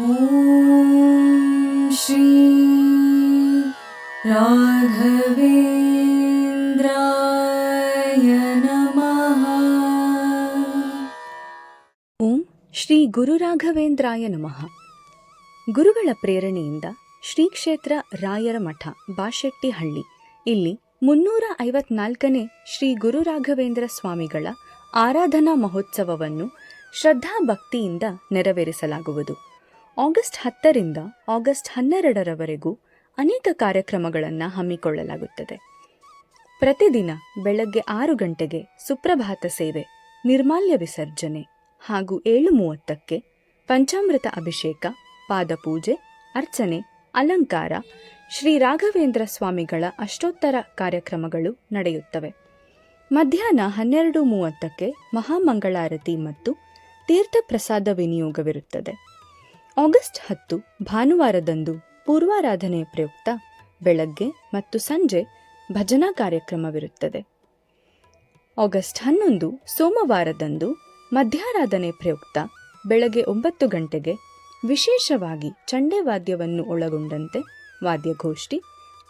ॐ श्री राघवेन्द्राय नमः ಓಂ ಶ್ರೀ ಗುರು ರಾಘವೇಂದ್ರಾಯ ನಮಃ ಗುರುಗಳ ಪ್ರೇರಣೆಯಿಂದ ಶ್ರೀ ಕ್ಷೇತ್ರ ರಾಯರ ಮಠ ಬಾಶೆಟ್ಟಿಹಳ್ಳಿ ಇಲ್ಲಿ ಮುನ್ನೂರ ಐವತ್ನಾಲ್ಕನೇ ಶ್ರೀ ಗುರು ರಾಘವೇಂದ್ರ ಸ್ವಾಮಿಗಳ ಆರಾಧನಾ ಮಹೋತ್ಸವವನ್ನು ಶ್ರದ್ಧಾ ಭಕ್ತಿಯಿಂದ ನೆರವೇರಿಸಲಾಗುವುದು ಆಗಸ್ಟ್ ಹತ್ತರಿಂದ ಆಗಸ್ಟ್ ಹನ್ನೆರಡರವರೆಗೂ ಅನೇಕ ಕಾರ್ಯಕ್ರಮಗಳನ್ನು ಹಮ್ಮಿಕೊಳ್ಳಲಾಗುತ್ತದೆ. ಪ್ರತಿದಿನ ಬೆಳಗ್ಗೆ ಆರು ಗಂಟೆಗೆ ಸುಪ್ರಭಾತ ಸೇವೆ, ನಿರ್ಮಾಲ್ಯ ವಿಸರ್ಜನೆ ಹಾಗೂ ಏಳು ಮೂವತ್ತಕ್ಕೆ ಪಂಚಾಮೃತ ಅಭಿಷೇಕ, ಪಾದಪೂಜೆ, ಅರ್ಚನೆ, ಅಲಂಕಾರ, ಶ್ರೀ ರಾಘವೇಂದ್ರ ಸ್ವಾಮಿಗಳ ಅಷ್ಟೋತ್ತರ ಕಾರ್ಯಕ್ರಮಗಳು ನಡೆಯುತ್ತವೆ. ಮಧ್ಯಾಹ್ನ ಹನ್ನೆರಡು ಮೂವತ್ತಕ್ಕೆ ಮಹಾಮಂಗಳಾರತಿ ಮತ್ತು ತೀರ್ಥಪ್ರಸಾದ ವಿನಿಯೋಗವಿರುತ್ತದೆ. ಆಗಸ್ಟ್ ಹತ್ತು ಭಾನುವಾರದಂದು ಪೂರ್ವಾರಾಧನೆಯ ಪ್ರಯುಕ್ತ ಬೆಳಗ್ಗೆ ಮತ್ತು ಸಂಜೆ ಭಜನಾ ಕಾರ್ಯಕ್ರಮವಿರುತ್ತದೆ. ಆಗಸ್ಟ್ ಹನ್ನೊಂದು ಸೋಮವಾರದಂದು ಮಧ್ಯಾರಾಧನೆ ಪ್ರಯುಕ್ತ ಬೆಳಗ್ಗೆ ಒಂಬತ್ತು ಗಂಟೆಗೆ ವಿಶೇಷವಾಗಿ ಚಂಡೆ ವಾದ್ಯವನ್ನು ಒಳಗೊಂಡಂತೆ ವಾದ್ಯಗೋಷ್ಠಿ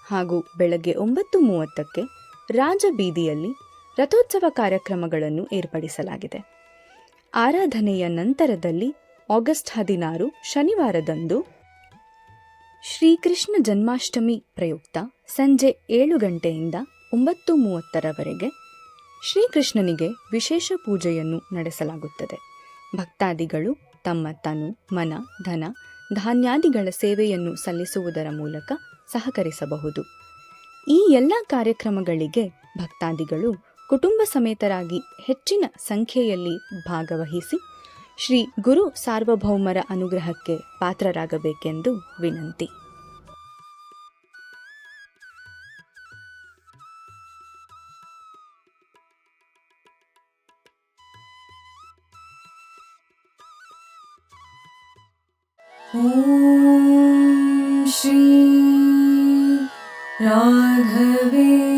ಹಾಗೂ ಬೆಳಗ್ಗೆ ಒಂಬತ್ತು ಮೂವತ್ತಕ್ಕೆ ರಾಜಬೀದಿಯಲ್ಲಿ ರಥೋತ್ಸವ ಕಾರ್ಯಕ್ರಮಗಳನ್ನು ಏರ್ಪಡಿಸಲಾಗಿದೆ. ಆರಾಧನೆಯ ನಂತರದಲ್ಲಿ ಆಗಸ್ಟ್ ಹದಿನಾರು, ಶನಿವಾರದಂದು ಶ್ರೀಕೃಷ್ಣ ಜನ್ಮಾಷ್ಟಮಿ ಪ್ರಯುಕ್ತ ಸಂಜೆ ಏಳು ಗಂಟೆಯಿಂದ ಒಂಬತ್ತು ಮೂವತ್ತರವರೆಗೆ ಶ್ರೀಕೃಷ್ಣನಿಗೆ ವಿಶೇಷ ಪೂಜೆಯನ್ನು ನಡೆಸಲಾಗುತ್ತದೆ. ಭಕ್ತಾದಿಗಳು ತಮ್ಮ ತನು, ಮನ, ಧನ, ಧಾನ್ಯಾದಿಗಳ ಸೇವೆಯನ್ನು ಸಲ್ಲಿಸುವುದರ ಮೂಲಕ ಸಹಕರಿಸಬಹುದು. ಈ ಎಲ್ಲ ಕಾರ್ಯಕ್ರಮಗಳಿಗೆ ಭಕ್ತಾದಿಗಳು ಕುಟುಂಬ ಸಮೇತರಾಗಿ ಹೆಚ್ಚಿನ ಸಂಖ್ಯೆಯಲ್ಲಿ ಭಾಗವಹಿಸಿ ಶ್ರೀ ಗುರು ಸಾರ್ವಭೌಮರ ಅನುಗ್ರಹಕ್ಕೆ ಪಾತ್ರರಾಗಬೇಕೆಂದು ವಿನಂತಿ ॐ श्री राघवेन्द्राय